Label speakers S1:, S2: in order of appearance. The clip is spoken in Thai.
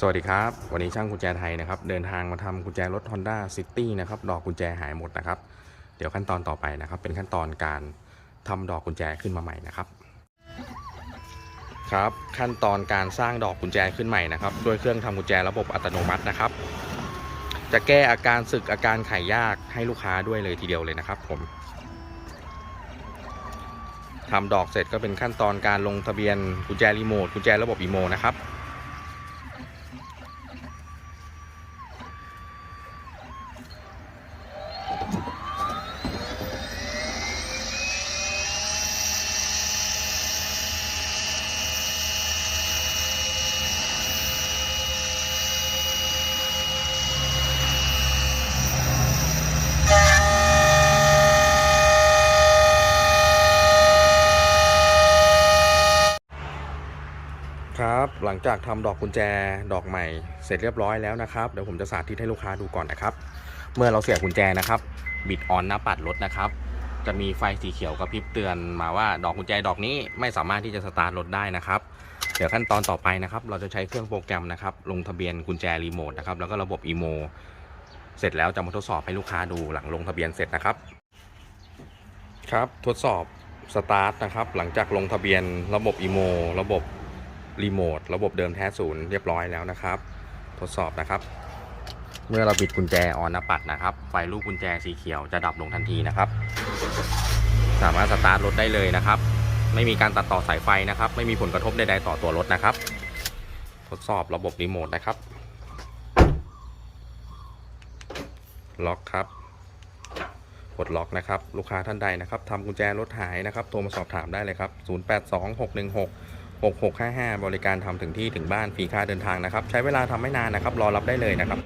S1: สวัสดีครับ วันนี้ช่างกุญแจไทยนะครับ เดินทางมาทำกุญแจรถ Honda City นะครับ ดอกกุญแจหายหมดนะครับ เดี๋ยวขั้นตอนต่อไปนะครับ เป็นขั้นตอนการทำดอกกุญแจขึ้นมาใหม่นะครับ ครับ ขั้นตอนการสร้างดอกกุญแจขึ้นใหม่นะครับ ด้วยเครื่องทำกุญแจระบบอัตโนมัตินะครับ จะแก้อาการสึกอาการไขยากให้ลูกค้าด้วยเลยทีเดียวเลยนะครับ ผมทำดอกเสร็จก็เป็นขั้นตอนการลงทะเบียนกุญแจรีโมทกุญแจระบบอีโมนะครับ ครับหลังจากทำดอกกุญแจดอกใหม่เสร็จเรียบร้อยแล้วนะครับเดี๋ยวผมจะสาธิตให้ลูกค้าดูก่อนนะครับ เมื่อเราเสียบกุญแจนะครับ บิดออนหน้าปัดรถนะครับ จะมีไฟสีเขียวกระพริบเตือนมาว่าดอกกุญแจดอกนี้ไม่สามารถที่จะสตาร์ทรถได้นะครับ เดี๋ยวขั้นตอนต่อไปนะครับ เราจะใช้เครื่องโปรแกรมนะครับ ลงทะเบียนกุญแจรีโมทนะครับแล้วก็ระบบอีโมเสร็จแล้วจะมาทดสอบให้ลูกค้าดูหลังลงทะเบียนเสร็จนะครับ ครับทดสอบสตาร์ทนะครับ หลังจากลงทะเบียนระบบอีโมระบบ รีโมทระบบเดิมแท้ศูนย์เรียบร้อยแล้วนะครับ ทดสอบนะครับ เมื่อเราบิดกุญแจออนนปัดนะครับ ไฟลูกกุญแจสีเขียวจะดับลงทันทีนะครับ สามารถสตาร์ทรถได้เลยนะครับ ไม่มีการตัดต่อสายไฟนะครับ ไม่มีผลกระทบใดๆต่อตัวรถนะครับ ทดสอบระบบรีโมทนะครับล็อกครับกดล็อกนะครับ ลูกค้าท่านใดนะครับทำกุญแจรถหายนะครับโทรมาสอบถามได้เลยครับ 082616 6655 บริการทำถึงที่ถึงบ้านฟรีค่าเดินทางนะครับ ใช้เวลาทำไม่นานนะครับ รอรับได้เลยนะครับ